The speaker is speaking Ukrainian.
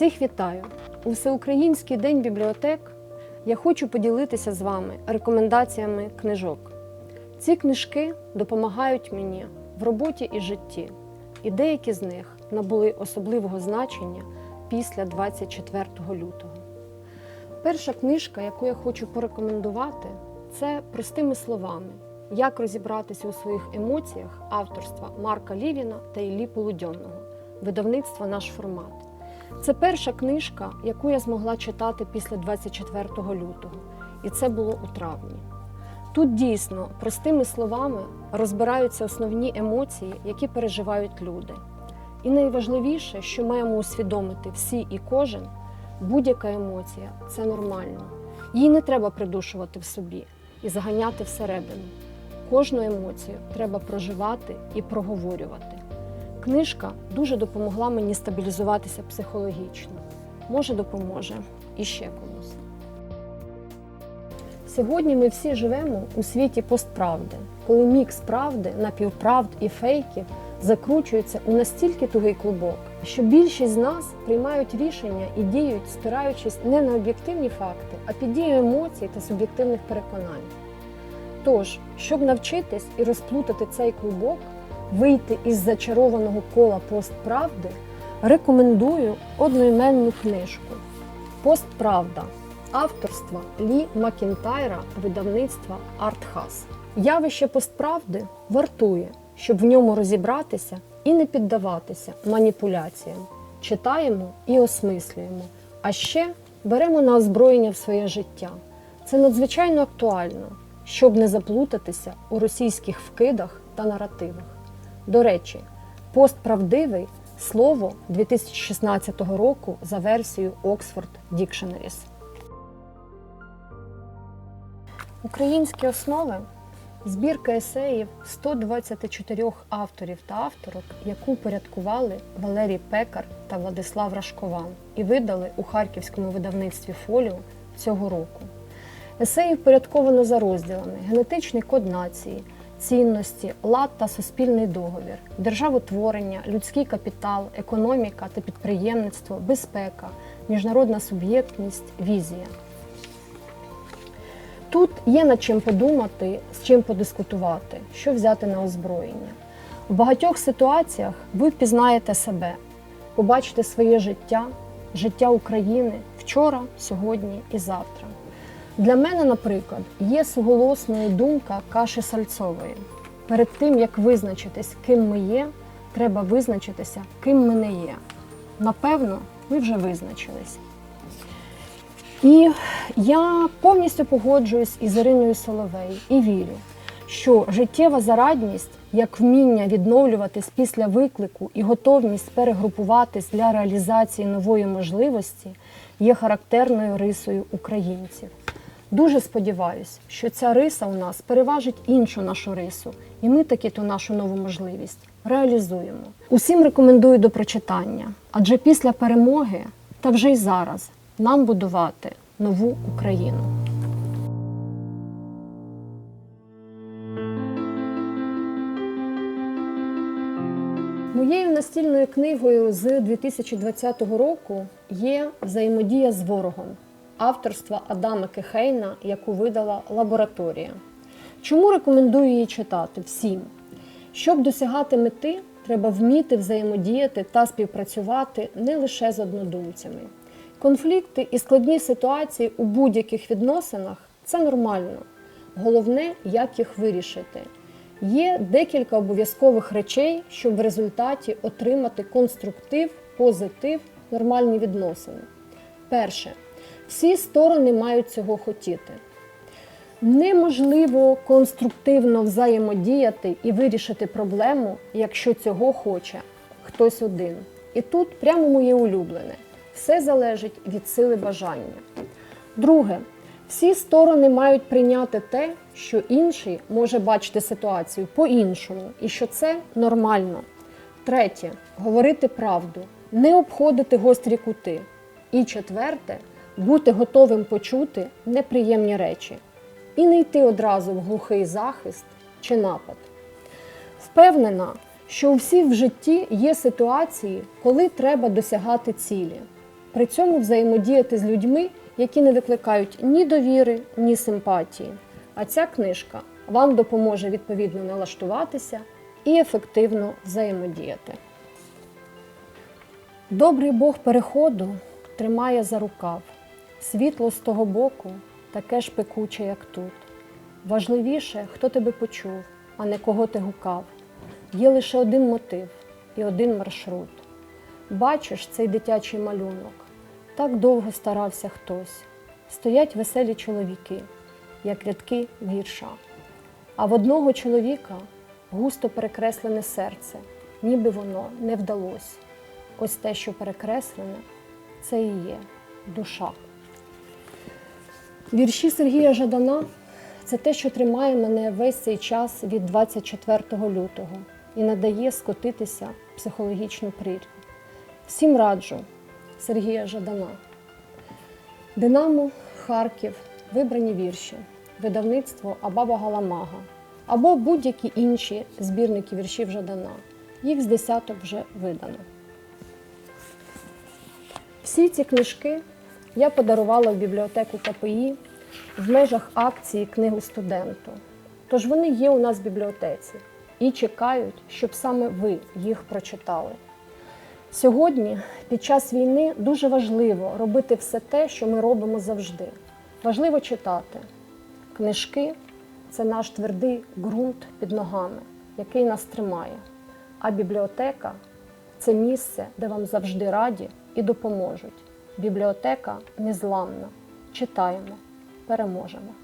Всіх вітаю! У Всеукраїнський день бібліотек я хочу поділитися з вами рекомендаціями книжок. Ці книжки допомагають мені в роботі і житті, і деякі з них набули особливого значення після 24 лютого. Перша книжка, яку я хочу порекомендувати, це простими словами Як розібратися у своїх емоціях авторства Марка Лівіна та Іллі Полудьонного, видавництва наш формат. Це перша книжка, яку я змогла читати після 24 лютого, і це було у травні. Тут дійсно простими словами розбираються основні емоції, які переживають люди. І найважливіше, що маємо усвідомити всі і кожен, будь-яка емоція це нормально. Її не треба придушувати в собі і заганяти всередину. Кожну емоцію треба проживати і проговорювати. Книжка дуже допомогла мені стабілізуватися психологічно. Може, допоможе і ще комусь. Сьогодні ми всі живемо у світі постправди, коли мікс правди, напівправд і фейків закручується у настільки тугий клубок, що більшість з нас приймають рішення і діють, спираючись не на об'єктивні факти, а під дією емоцій та суб'єктивних переконань. Тож, щоб навчитись і розплутати цей клубок, вийти із зачарованого кола постправди, рекомендую одноіменну книжку Постправда авторства Лі Макінтайра видавництва Артхас. Явище постправди вартує, щоб в ньому розібратися і не піддаватися маніпуляціям. Читаємо і осмислюємо, а ще беремо на озброєння в своє життя. Це надзвичайно актуально, щоб не заплутатися у російських вкидах та наративах. До речі, постправдивий слово 2016 року за версією Oxford Dictionaries. Українські основи збірка есеїв 124 авторів та авторок, яку порядкували Валерій Пекар та Владислав Рашкован і видали у харківському видавництві Фоліо цього року. Есеї впорядковано за розділами: генетичний код нації, цінності, лад та суспільний договір, державотворення, людський капітал, економіка та підприємництво, безпека, міжнародна суб'єктність, візія. Тут є над чим подумати, з чим подискутувати, що взяти на озброєння. В багатьох ситуаціях ви впізнаєте себе, побачите своє життя, життя України вчора, сьогодні і завтра. Для мене, наприклад, є суголосною думка каші Сальцової. Перед тим, як визначитись, ким ми є, треба визначитися, ким ми не є. Напевно, ми вже визначились. І я повністю погоджуюсь із Іриною Соловей і вірю, що життєва зарадність, як вміння відновлюватись після виклику і готовність перегрупуватись для реалізації нової можливості, є характерною рисою українців. Дуже сподіваюся, що ця риса у нас переважить іншу нашу рису, і ми таки ту нашу нову можливість реалізуємо. Усім рекомендую до прочитання, адже після перемоги, та вже й зараз, нам будувати нову Україну. Моєю настільною книгою з 2020 року є Взаємодія з ворогом авторства Адама Кехейна, яку видала лабораторія. Чому рекомендую її читати всім? Щоб досягати мети, треба вміти взаємодіяти та співпрацювати не лише з однодумцями. Конфлікти і складні ситуації у будь-яких відносинах це нормально. Головне, як їх вирішити. Є декілька обов'язкових речей, щоб в результаті отримати конструктив, позитив, нормальні відносини. Перше, всі сторони мають цього хотіти. Неможливо конструктивно взаємодіяти і вирішити проблему, якщо цього хоче хтось один. І тут прямо моє улюблене. Все залежить від сили бажання. Друге, всі сторони мають прийняти те, що інший може бачити ситуацію по-іншому, і що це нормально. Третє говорити правду, не обходити гострі кути. І четверте бути готовим почути неприємні речі і не йти одразу в глухий захист чи напад. Впевнена, що у всіх в житті є ситуації, коли треба досягати цілі. При цьому взаємодіяти з людьми, які не викликають ні довіри, ні симпатії. А ця книжка вам допоможе відповідно налаштуватися і ефективно взаємодіяти. Добрий Бог переходу тримає за рукав. Світло з того боку таке ж пекуче, як тут. Важливіше, хто тебе почув, а не кого ти гукав. Є лише один мотив і один маршрут. Бачиш цей дитячий малюнок. Так довго старався хтось. Стоять веселі чоловіки, як рядки вірша. А в одного чоловіка густо перекреслене серце, ніби воно не вдалось. Ось те, що перекреслене, це і є душа. Вірші Сергія Жадана це те, що тримає мене весь цей час від 24 лютого і надає скотитися психологічну прірву. Всім раджу Сергія Жадана. Динамо, Харків, вибрані вірші, видавництво Абаба Галамага або будь-які інші збірники віршів Жадана. Їх з десяток вже видано. Всі ці книжки я подарувала в бібліотеку КПІ в межах акції книгу студенту. Тож вони є у нас в бібліотеці і чекають, щоб саме ви їх прочитали. Сьогодні, під час війни, дуже важливо робити все те, що ми робимо завжди. Важливо читати. Книжки це наш твердий ґрунт під ногами, який нас тримає. А бібліотека це місце, де вам завжди раді і допоможуть. Бібліотека незламна. Читаємо, переможемо.